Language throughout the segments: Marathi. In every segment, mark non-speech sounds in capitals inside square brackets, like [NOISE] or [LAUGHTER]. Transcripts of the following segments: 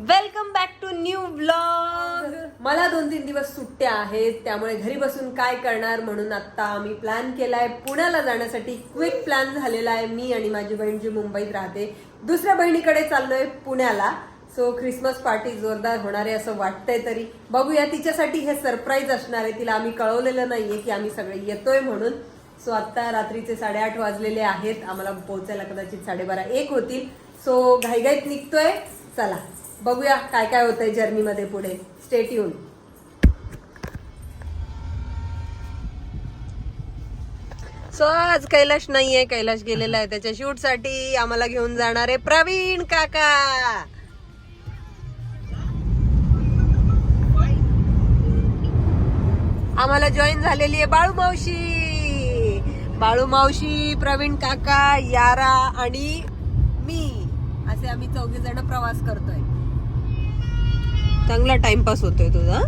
Welcome back to new blog मला दोन तीन दिवस सुट्ट्या आहेत त्यामुळे घरी बसून काय करणार म्हणून आता आम्ही प्लॅन केलाय. पुण्याला जाण्यासाठी क्विक प्लॅन झालेला आहे. मी आणि माझी बहीण जी मुंबईत राहते दुसऱ्या बहिणीकडे चाललोय पुण्याला. सो ख्रिसमस पार्टी जोरदार होणार आहे असं वाटतंय तरी. बघूया तिच्यासाठी हे सरप्राईज असणार आहे. तिला आम्ही कळवलेलं नाहीये की आम्ही सगळे येतोय म्हणून. सो आत्ता रात्रीचे साडेआठ वाजलेले आहेत. आम्हाला पोहोचायला कदाचित साडेबारा एक होतील. सो घाईघाईत निघतोय. चला बघूया काय काय होतंय जर्नीमध्ये पुढे. स्टेट येऊन सो आज कैलाश नाहीये कैलाश गेलेला आहे त्याच्या शूटसाठी आम्हाला घेऊन जाणार आहे प्रवीण काका. आम्हाला जॉईन झालेली आहे बाळू मावशी. बाळू मावशी प्रवीण काका यारा आणि असे आम्ही चौघे जण प्रवास करतोय. चांगला टाइमपास होतोय तुझा.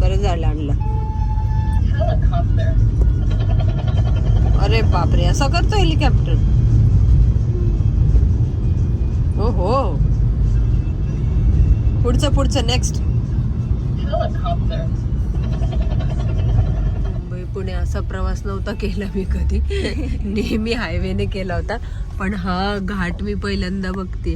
बरं झालं आणलं. अरे बापरे असं करतो हेलिकॉप्टर हो हो पुढचं पुढचं नेक्स्ट मुंबई पुणे असा प्रवास नव्हता केला मी कधी. [LAUGHS] नेहमी हायवेने केला होता. पण हा घाट मी पहिल्यांदा बघते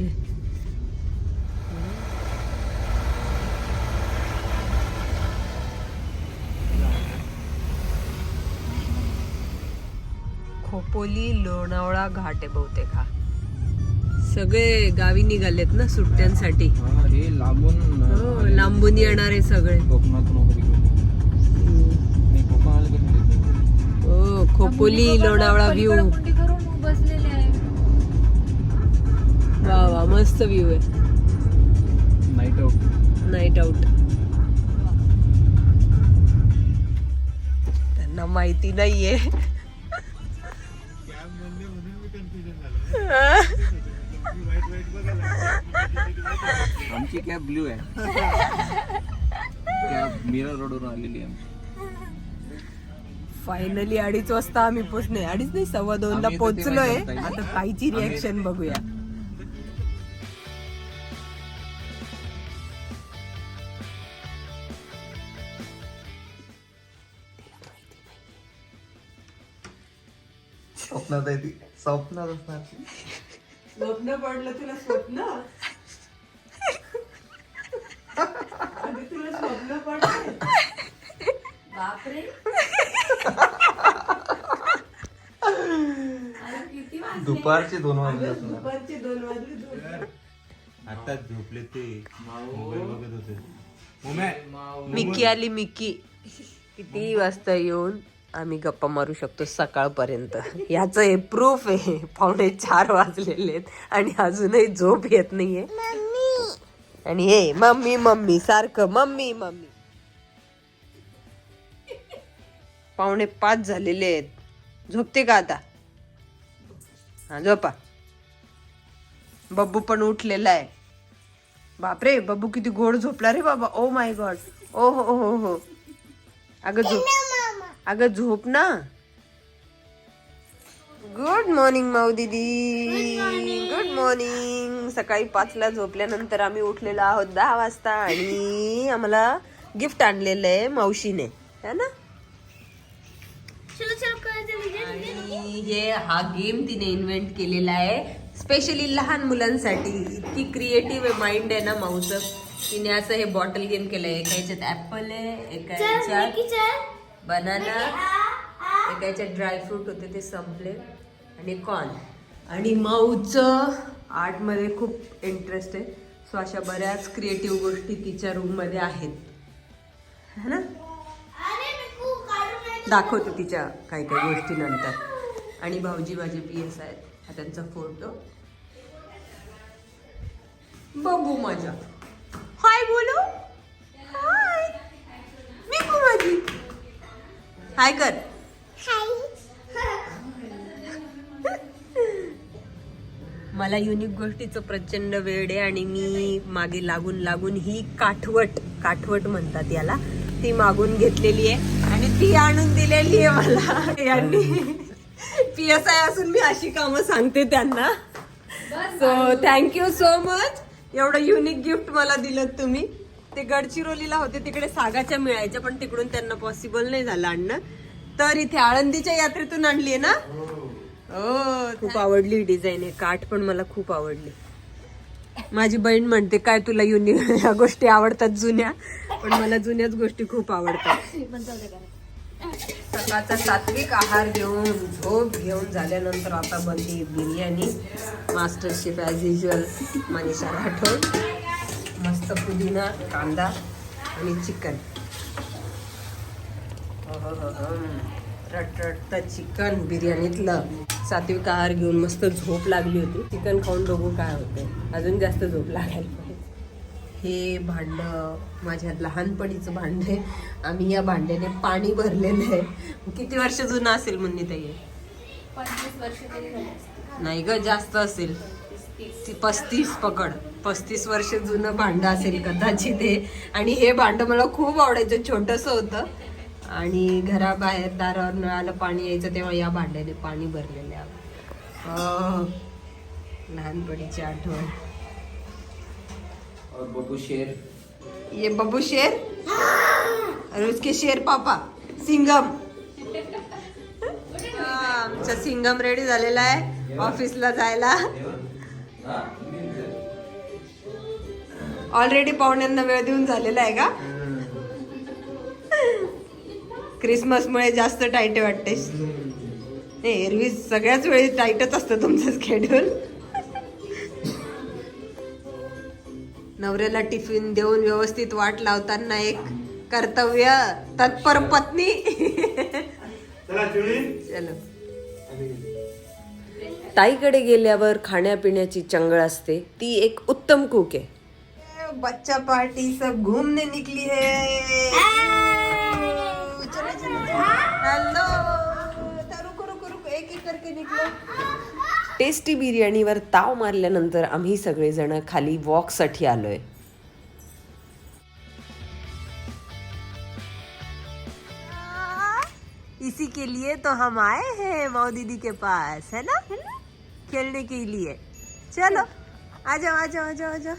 खोपोली लोणावळा घाट आहे बहुतेक हा. सगळे गावी निघालेत ना सुट्ट्यांसाठी. हा लांबून लांबून येणारे सगळे. कधी नाही. हो खोपोली लोणावळा व्ह्यू बसलेले आहे वा वा मस्त व्ह्यू आहे. नाईट आउट नाईट आउट त्यांना माहिती नाहीये. आमची कॅब ब्ल्यू आहे. कॅब मीरा रोडवरून आलेली आहे. फायनली अडीच वाजता आम्ही पोचणे अडीच नाही सव्वा दोन ला आहे. आता ताईची रिॲक्शन बघूया. स्वप्नात आहे ती. स्वप्नात असणार ती. स्वप्न पडलं तुला स्वप्न? तुला स्वप्न पडलं बापरे. दुपारचे दोन वाजले असणार. दुपारचे दोन वाजले आता झोपले ते. मोबाईल बघत होते. मिकी आली मिकी. किती वाजता येऊन? आम्ही गप्पा मारू शकतो सकाळपर्यंत. याचं हे प्रूफ आहे. पावणे चार वाजलेले आहेत आणि अजूनही झोप येत नाहीये. आणि हे मम्मी मम्मी सारखं मम्मी मम्मी. पावणे पाच झालेले आहेत. झोपते का आता? हा झोपा. बब्बू पण उठलेला आहे. बापरे बब्बू किती गोड झोपला रे बाबा. ओ माय गॉड ओ हो हो हो अगं झोप. अगं झोप ना. गुड मॉर्निंग माऊ दीदी. गुड मॉर्निंग सकाळी पाचला झोपल्यानंतर आम्ही उठलेलो आहोत दहा वाजता आणि आम्हाला गिफ्ट आणलेलं आहे मावशीने. है ना? आणि हे हा गेम तिने इन्व्हेंट केलेला आहे. स्पेशली लहान मुलांसाठी. इतकी क्रिएटिव्ह माइंड आहे ना माऊचं. तिने असं हे बॉटल गेम केलंय. एका याच्यात ऍपल आहे एका याच्यात बनाना एका ड्रायफ्रूट होते ते संपले. आणि कॉर्न आणि माऊचं आर्टमध्ये खूप इंटरेस्ट आहे. सो अशा बऱ्याच क्रिएटिव्ह गोष्टी तिच्या रूममध्ये आहेत. है ना? दाखवते तिच्या काही काही गोष्टी नंतर. आणि भाऊजी माझे पी एस आहेत. हा त्यांचा फोटो बघू माझ्या हाय बोलू. हाय मी माझी हाय कर. मला युनिक गोष्टीचं प्रचंड वेळ आहे आणि मी मागे लागून लागून ही काठवट काठवट म्हणतात याला ती मागून घेतलेली आहे आणि ती आणून दिलेली आहे मला. यांनी पी एस आय असून मी अशी कामं सांगते त्यांना. So thank you so much एवढं युनिक गिफ्ट मला दिलं तुम्ही. ते गडचिरोलीला होते तिकडे सागाच्या मिळायच्या पण तिकडून त्यांना पॉसिबल नाही झालं आणणं. तर इथे आळंदीच्या यात्रेतून आणली ना? हो खूप आवडली डिझाईन आहे. काठ पण मला खूप आवडली. माझी बहीण म्हणते काय तुला युनिक ह्या [LAUGHS] गोष्टी आवडतात जुन्या पण मला जुन्याच गोष्टी खूप आवडतात. सकाळचा सात्विक आहार घेऊन झोप घेऊन झाल्यानंतर आता बनली biryani. Master chef as usual Manisha Rathod. मस्त पुदिना कांदा आणि चिकन. रटरटतं चिकन बिर्याणीतलं. सात्विक आहार घेऊन मस्त झोप लागली होती. चिकन खाऊन बघू काय होतं अजून जास्त झोप लागायला हे भांड माझ्या लहानपणीचं भांड आहे. आम्ही या भांड्याने पाणी भरलेलं आहे. किती वर्ष जुनं असेल म्हणणे ताई? पंचवीस वर्ष. नाही ग जास्त असेल. ती पस्तीस पकड. पस्तीस वर्ष जुनं भांड असेल कदाचित हे. आणि हे भांड मला खूप आवडायचं छोटस होतं. आणि घराबाहेर दारावर नळाला पाणी यायचं तेव्हा या भांड्याने पाणी भरलेलं. लहानपणीची आठवण. और बबू शेर. ये बबू शेर? और उसके शेर पापा सिंगम आमचा सिंगम रेडी झालेला आहे ऑफिसला जायला. ऑलरेडी पाहुण्यांना वेळ देऊन झालेला आहे का? क्रिसमस मुळे जास्त टाईट वाटते. नाही एरवी सगळ्याच वेळी टाईटच असतं तुमचं स्केड्यूल नवऱ्याला टिफिन देऊन व्यवस्थित वाट लावताना एक कर्तव्य तत्पर पत्नी. चलो ताईकडे गेल्यावर खाण्यापिण्याची चंगळ असते. ती एक उत्तम कुक आहे. बच्चा पार्टी सब घूमने निकली है। हेलो रुको रुको रुको। एक एक करके निकलो। टेस्टी बिर्याणीवर ताव मारल्यानंतर आम्ही सगळेजण खाली वॉकसाठी आलोय. इसी के लिए तो हम आए हैं माओ दीदी के पास है ना? खेलने के लिए। चलो आ जाओ आ जाओ आ जाओ आ जाओ।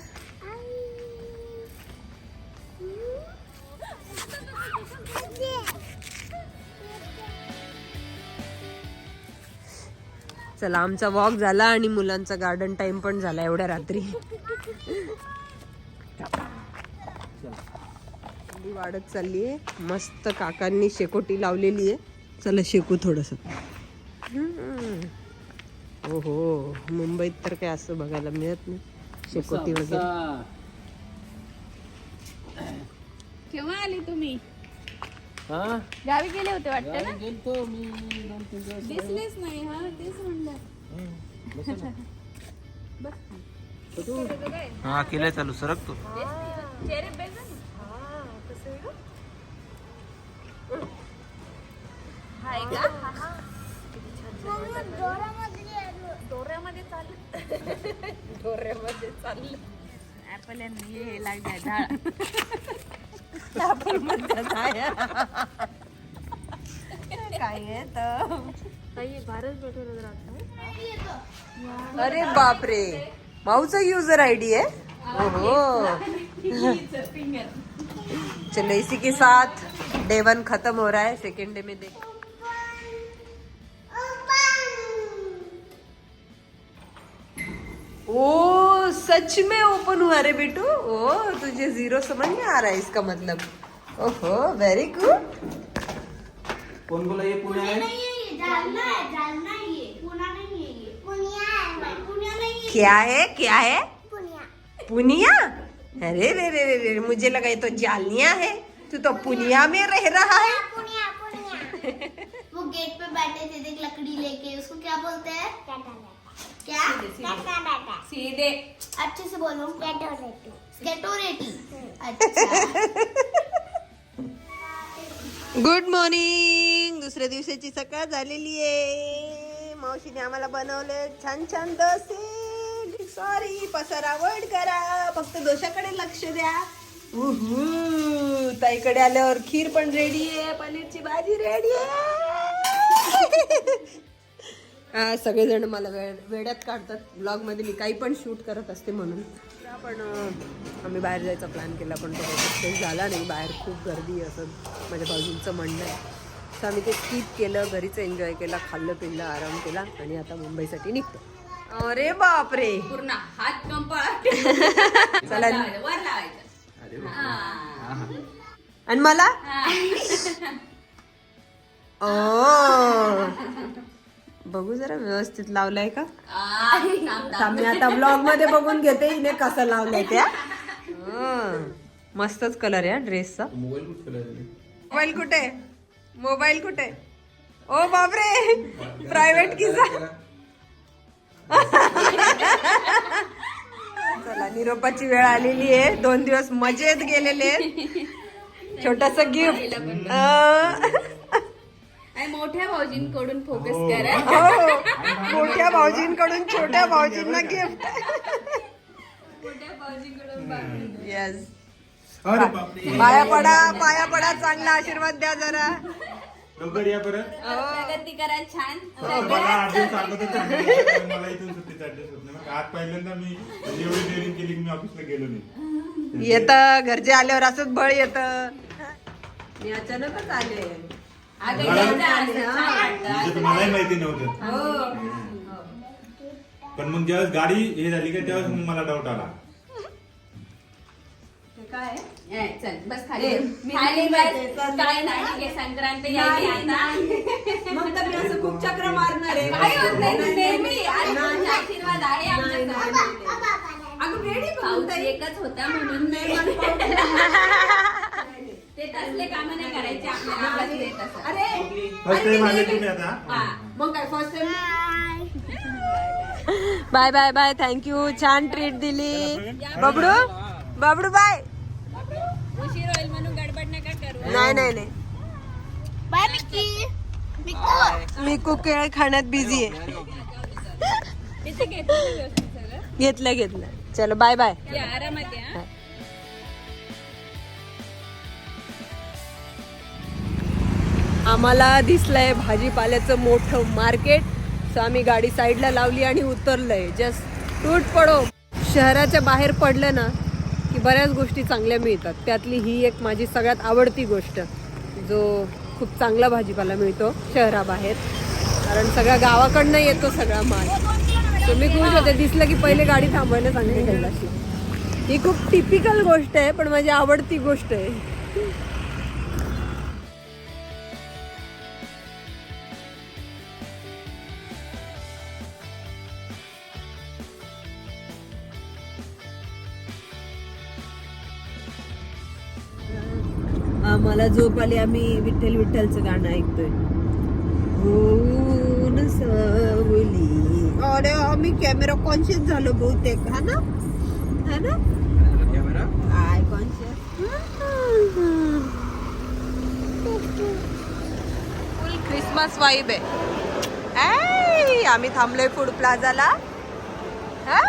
चला आमचा वॉक झाला आणि मुलांचा गार्डन टाइम पण झाला एवढ्या रात्री. वाढत चालली आहे. मस्त काकांनी शेकोटी लावलेली आहे. चला शेकू थोडस. हो हो मुंबईत तर काय असं बघायला मिळत नाही. शेकोटी वगैरे. केव्हा आली तुम्ही? हाँ? गावी गेले होते वाटतं ना? गेलतो मी दोन तीन दिवस दिसलेच नाही हा तेच म्हणलं. [LAUGHS] हा केलाय चालू. सरक तू. दोऱ्यामध्ये चाललं डोऱ्यामध्ये चाललं ऍपल यांनी हे लागलाय डाळ [LAUGHS] आपण म्हणतात. काय तर भारत राहतो अरे बापरे. माऊचा युजर आईडी है ओहो. चलो इसी के साथ डे वन खत्म हो रहा है. सेकेंड डे में देख. ओ! सच में ओपन हुआ रे बेटू। ओ तुझे ज़ीरो समझ में आ रहा है इसका मतलब। ओहो वेरी गुड कौन बोला ये पुणे है? जालना है जालना है ये पुणे नहीं है ये। पुनिया है। पुणे नहीं है। क्या है क्या है? पुनिया। पुनिया? अरे रे रे रे रे मुझे लगा ये तो जालनिया है। तू तो पुनिया में रह रहा है। पुनिया पुनिया। [LAUGHS] वो गेट पे बैठे थे देख लकड़ी लेके उसको क्या बोलते हैं? क्या? सीधे अच्छे से बोलो स्केटोरेटी अच्छा. गुड मॉर्निंग दुसऱ्या दिवसाची सकाळ झालेली आहे. मावशीने आम्हाला बनवले छान छान डोसे. सॉरी पसारा अवॉइड करा. फक्त दोशाकडे लक्ष द्या. ताईकडे आल्यावर खीर पण रेडी आहे. पनीरची भाजी रेडी आहे. [LAUGHS] सगळेजण मला वेळ वेड्यात काढतात. ब्लॉगमध्ये मी काही पण शूट करत असते म्हणून. पण आम्ही बाहेर जायचा प्लॅन केला पण तो सक्सेस झाला नाही. बाहेर खूप गर्दी असं माझ्या भाऊजींचं म्हणणं आहे. तर आम्ही ते स्किप केलं घरीच एन्जॉय केला खाल्लं पिल्लं आराम केला आणि आता मुंबईसाठी निघतो. अरे बापरे! पूर्ण हात कंपाळ. चला. वर लावायचं अरे वा. आणि मला? ओ बघू जरा व्यवस्थित लावलाय का? मी आता ब्लॉगमध्ये बघून घेते हिने कसं लावलंय त्या हं. मस्तच कलर आहे ड्रेसचा मोबाईल कुठे ठेवलाय? मोबाईल कुठे? मोबाईल कुठे? ओ बापरे! प्रायव्हेट किसा चला निरोपाची वेळ आलेली आहे. दोन दिवस मजेत गेलेले छोटस गिफ्ट आणि मोठ्या भाऊजींकडून फोकस हो. करा. हो. मोठ्या भाऊजींकडून छोट्या भाऊजींना गिफ्ट मोठ्या भाऊजींकडून येस पाया पडा पाया पडा चांगला आशीर्वाद द्या जरा. लवकर या परत. प्रगती करा छान. मला आधीच सांगत होते मला इथून सुट्टीचा ऍड्रेस होत नाही. मग आज पहिल्यांदा मी एवढी डेअरिंग केली की मी ऑफिसला गेलो नाही. येत घरचे आल्यावर असंच बळ येत. मी अचानकच आले. म्हणजे तुम्हालाही माहिती नव्हतं. हो. पण मग ज्यावेळेस गाडी हे झाली का त्यावेळेस मग मला डाऊट आला. काय? ए, चल बस खाली. ए, खाली बस. काय नाही घे, संक्रांत यायची आता. मग तर मी असं खूप चक्र मारणार आहे. काही होत नाही तू नेहमी आणि तुमचे आशीर्वाद आहे आमच्याकडे अगं वेडी पाऊस एकच होता म्हणून नाही ते तसले काम नाही करायचे आपल्याला. बसले तसं अरे फर्स्ट टाइम आले तुम्ही आता. हा. मग काय first bye bye bye thank you छान ट्रीट दिली. बबडू? बबडू बाय उशीर होईल म्हणून गडबड नका करू. नाही नाही नाही. बाय मिक्की मिक्कू मी कुकेळ खाण्यात बिझी आहे. तिथे घेतलं ना व्यवस्थित सगळं? घेतलं घेतलं. चलो बाय बाय या आरामात या. आम्हाला दिसलंय भाजीपाल्याचं मोठं मार्केट. सो आम्ही गाडी साईडला लावली आणि उतरलंय. जस्ट टूट पडो. शहराच्या बाहेर पडलं ना की बऱ्याच गोष्टी चांगल्या मिळतात. त्यातली ही एक माझी सगळ्यात आवडती गोष्ट जो खूप चांगला भाजीपाला मिळतो शहराबाहेर. कारण सगळ्या गावाकडनं येतो सगळा माल. तुम्ही खुश होते. दिसलं की पहिले गाडी थांबवायला सांगते ही खूप टिपिकल गोष्ट आहे पण माझी आवडती गोष्ट आहे. आम्हाला झोप आली आम्ही विठ्ठल विठ्ठलचं गाणं ऐकतोय. ऊन सावली. अरे आम्ही कॅमेरा कॉन्शियस झालो बहुतेक हा ना? हा ना? Camera eye conscious full Christmas vibe आहे. ऐ, आम्ही थांबलोय फूड प्लाझाला हा?